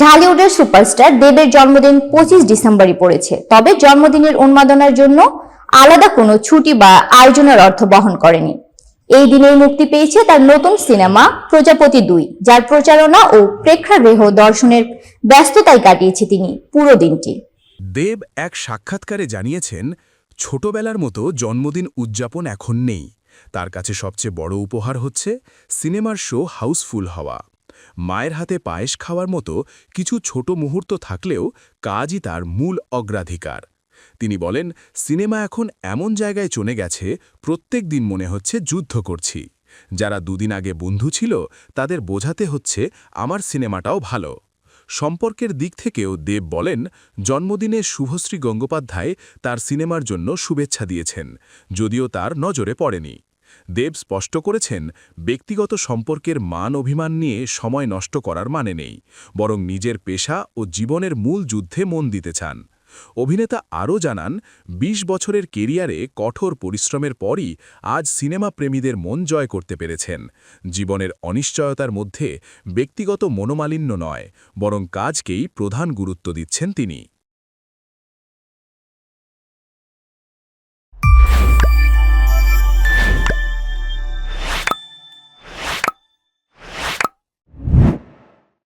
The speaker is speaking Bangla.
ঢালিউডের সুপারস্টার দেবের জন্মদিন পঁচিশ ডিসেম্বরই পড়েছে। তবে জন্মদিনের উন্মাদনার জন্য আলাদা কোনো ছুটি বা আয়োজনের অর্থ বহন করেনি। এই দিনেই মুক্তি পেয়েছে তার নতুন সিনেমা প্রজাপতি দুই, যার প্রচারণা ও প্রেক্ষাগৃহ দর্শনের ব্যস্ততায় কাটিয়েছে তিনি পুরো দিনটি। দেব এক সাক্ষাৎকারে জানিয়েছেন, ছোটবেলার মতো জন্মদিন উদযাপন এখন নেই। তার কাছে সবচেয়ে বড় উপহার হচ্ছে সিনেমার শো হাউসফুল হওয়া। মায়ের হাতে পায়েস খাওয়ার মতো কিছু ছোট মুহূর্ত থাকলেও কাজই তার মূল অগ্রাধিকার। তিনি বলেন, সিনেমা এখন এমন জায়গায় চলে গেছে, প্রত্যেক দিন মনে হচ্ছে যুদ্ধ করছি। যারা দুদিন আগে বন্ধু ছিল, তাদের বোঝাতে হচ্ছে আমার সিনেমাটাও ভালো। সম্পর্কের দিক থেকেও দেব বলেন, জন্মদিনে শুভশ্রী গঙ্গোপাধ্যায় তার সিনেমার জন্য শুভেচ্ছা দিয়েছেন, যদিও তার নজরে পড়েনি। দেব স্পষ্ট করেছেন, ব্যক্তিগত সম্পর্কের মান অভিমান নিয়ে সময় নষ্ট করার মানে নেই, বরং নিজের পেশা ও জীবনের মূল যুদ্ধে মন দিতে চান। অভিনেতা আরও জানান ২০ বছরের কেরিয়ারে কঠোর পরিশ্রমের পরই আজ সিনেমা প্রেমীদের মন জয় করতে পেরেছেন। জীবনের অনিশ্চয়তার মধ্যে ব্যক্তিগত মনোমালিন্য নয়, বরং কাজকেই প্রধান গুরুত্ব দিচ্ছেন তিনি।